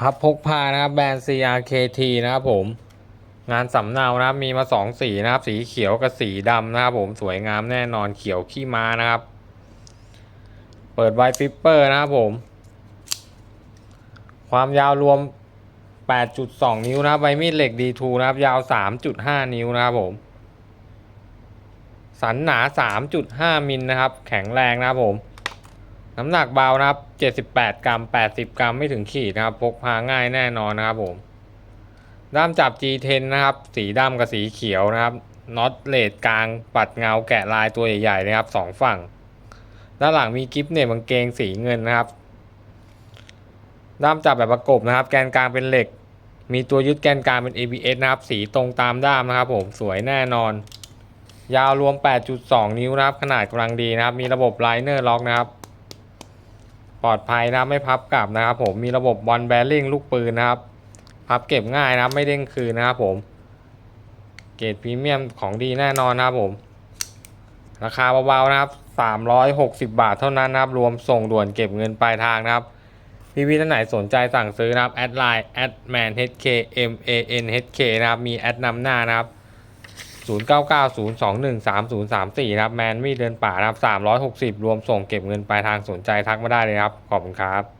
พับพกพานะครับแบรนด์ CRKT นะครับผม งานสำเนานะครับมีมาสองสีนะครับ สีเขียวกับสีดำนะครับผมสวยงามแน่นอนเขียวขี้ม้านะครับ เปิดไวฟิปเปอร์นะครับผม ความยาวรวม 8.2 นิ้วนะครับใบมีดเหล็ก D2 นะครับ ยาว 3.5 นิ้วนะครับผม สันหนา 3.5 มิลนะครับ แข็งแรงนะครับผม น้ำหนักเบานะครับ 78 กรัม 80 กรัมไม่ถึงขีดนะครับ พกพาง่ายแน่นอนนะครับผม ด้ามจับ G10 นะครับ สีดำกับสีเขียวนะครับ น็อตเลดกลาง ปัดเงาแกะลายตัวใหญ่ๆนะครับสองฝั่ง ด้านหลังมีกิฟต์เนบางเกงสีเงินนะครับ ด้ามจับแบบประกบนะครับ แกนกลางเป็นเหล็ก มีตัวยึดแกนกลางเป็น ABS นะครับ สีตรงตามด้ามนะครับ ผม สวยแน่นอน ยาวรวม 8.2 นิ้วนะครับ ขนาดกำลังดีนะครับ มีระบบไลเนอร์ล็อกนะครับ ปลอดภัยนะไม่พับกลับนะครับผมมีระบบบอลแบริ่งลูกปืนนะครับ พับเก็บง่ายนะไม่เด้งคืนนะครับผม เกรดพรีเมียมของดีแน่นอนนะครับผม ราคาเบาๆนะครับ 360 บาทเท่านั้นนะครับ รวมส่งด่วนเก็บเงินปลายทางนะครับพี่พี่ๆท่านไหนสนใจสั่งซื้อนะครับแอดไลน์แอดแมน HK M A N H K นะครับมีแอดนำหน้านะครับ 0990213034นะครับแมนมีเดินป่านะครับ360 รวมส่งเก็บเงินปลายทางสนใจทักมาได้เลยครับ ขอบคุณครับ